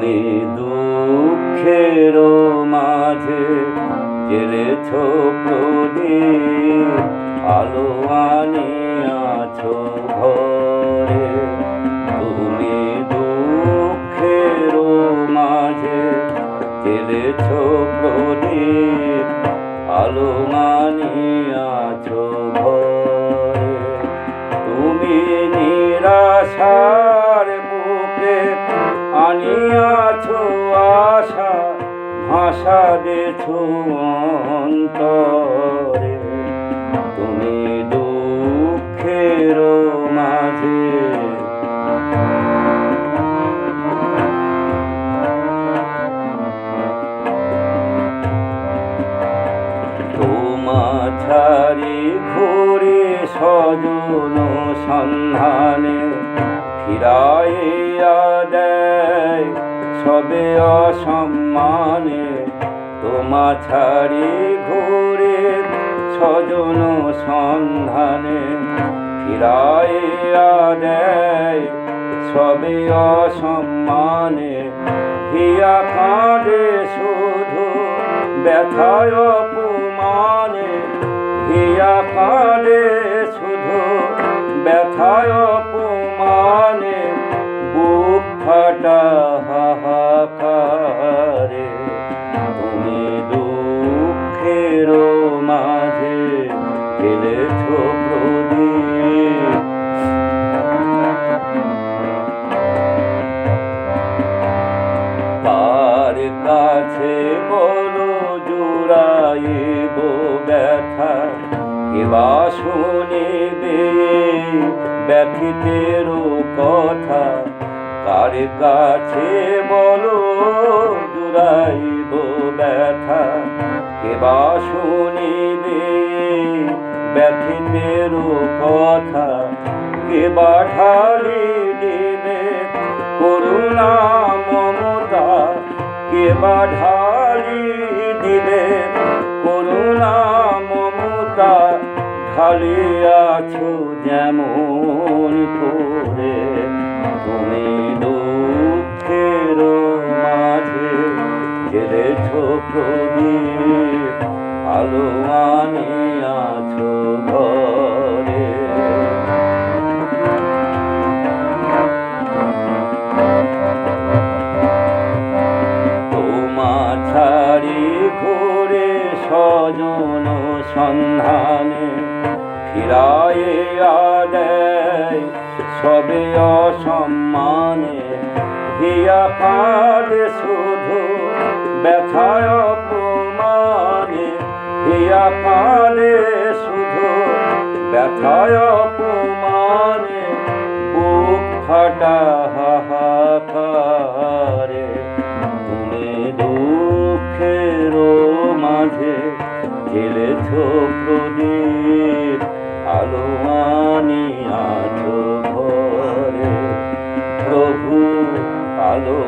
তুমি দুঃখের মাঝে জেলেছ প্রদীপ আলো আনিয়াছ ঘরে। তুমি দুঃখের মাঝে জেলেছ প্রদীপ আলো আনিয়াছ ঘরে। আনিয়াছ আশা ভাষা দেছ অন্তরে। তুমি দুঃখের মাঝে। তোমা ছাড়ি ঘুরে সজন সন্ধানে ফিরাইয়া সবে অসম্মানে তোমা ছাড়ি ঘুরে সজন সন্ধানে ফিরাইয়া দেয় সবে অসম্মানে হিয়া কাঁদে শুধু ব্যথায় অপমানে হিয়া কাঁদে শুধু ব্যথায় অপমানে তুমি দুঃখের মাঝে ফেলেছ প্রদীপ। তার কাছে বলো জুড়াইব ব্যথা কেবা শুনিবে ব্যথিতের কথা। কার কাছে বলো শুনিবে ব্যথিতের কথা কেবা ঢালি দিবে, করুণা মমতা কেবা ঢালি দিবে, করুণা মমতা, ঢালিয়াছ যেমন করে ঘুরে সজন সন্ধানে ফিরাইয়া দেয় সবে অসম্মানে। হিয়া কাঁদে শুধু ব্যথায় অপমানে, হিয়া কাঁদে শুধু ব্যথায় অপমানে, বুক ফাটা হাহাকারে খেলেছ প্রদীপ আলো আনিয়াছ ঘরে। প্রভু আলো